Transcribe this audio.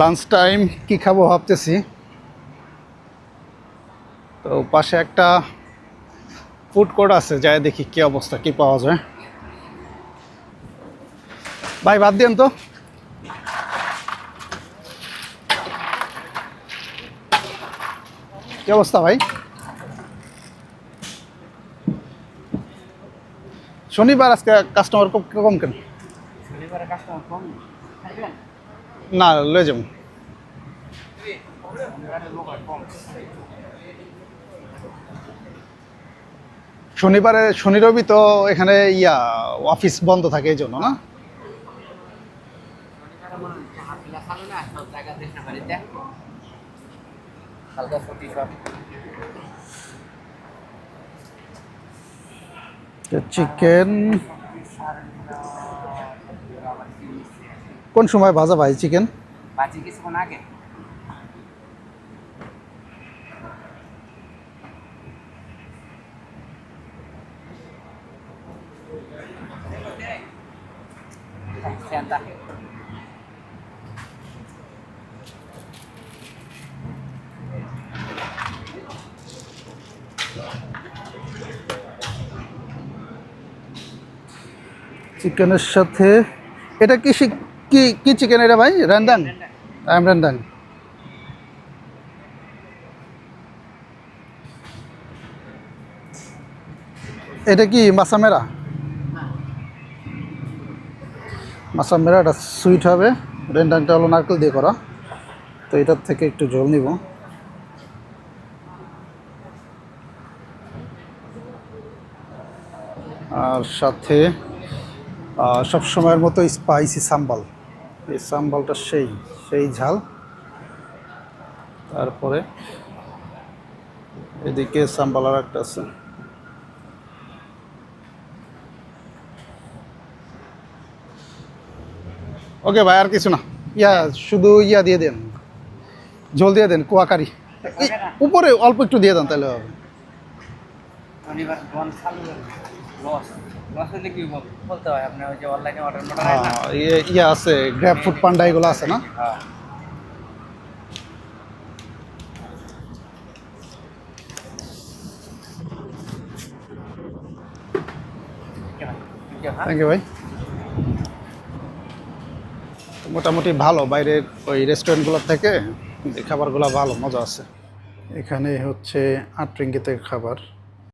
Lunch time কি খাব ভাবতেছি। তো পাশে একটা ফুড কোর্ট আছে যাই দেখি কি অবস্থা, কি পাওয়া যায়। ভাই, বাদ দিন তো। কি অবস্থা ভাই? শনিবার আজকে কাস্টমার কম কেন শনিবারে কাস্টমার কম খাইবেন না লয়ে যাব। শনিবারে শনি রবি তো এখানে ইয়া অফিস বন্ধ থাকে এই জন্য না? শনিবারে কোন সময় ভাজা ভাই চিকেন? বাজি কিছুক্ষণ আগে? চিকেনের সাথে এটা কি কি কি চিকেন এটা ভাই? র্যান্ডাং আই র্যান্ডাং এটা কি মাসামেরা? মাসামেরাটা সুইট হবে। রেন্ডাংটা হলো নারকেল দিয়ে করা। তো এটার থেকে একটু জল নিব। আর সাথে আহ, সব সময়ের মতো স্পাইসি সাম্বাল এই সাম্বালটা সেই সেই ঝাল। তারপরে এদিকে সাম্বাল আর একটা আছে। ওকে ভাই আর কিছু না। ইয়া শুধু ইয়া দিয়ে দেন। ঝোল দিয়ে দেন কুয়াকারি। উপরে অল্প একটু দিয়ে দেন তাহলে হবে। বলতে হয় আপনার ওই যে অনলাইনে অর্ডার মর্ডার না? ইয়ে আছে গ্র্যাব ফুড পান্ডা এগুলো আছে না? থ্যাংক ইউ ভাই। মোটামুটি ভালো বাইরের ওই রেস্টুরেন্টগুলোর থেকে খাবারগুলো ভালো মজা আছে। এখানে হচ্ছে আট রিঙ্গিতের খাবার।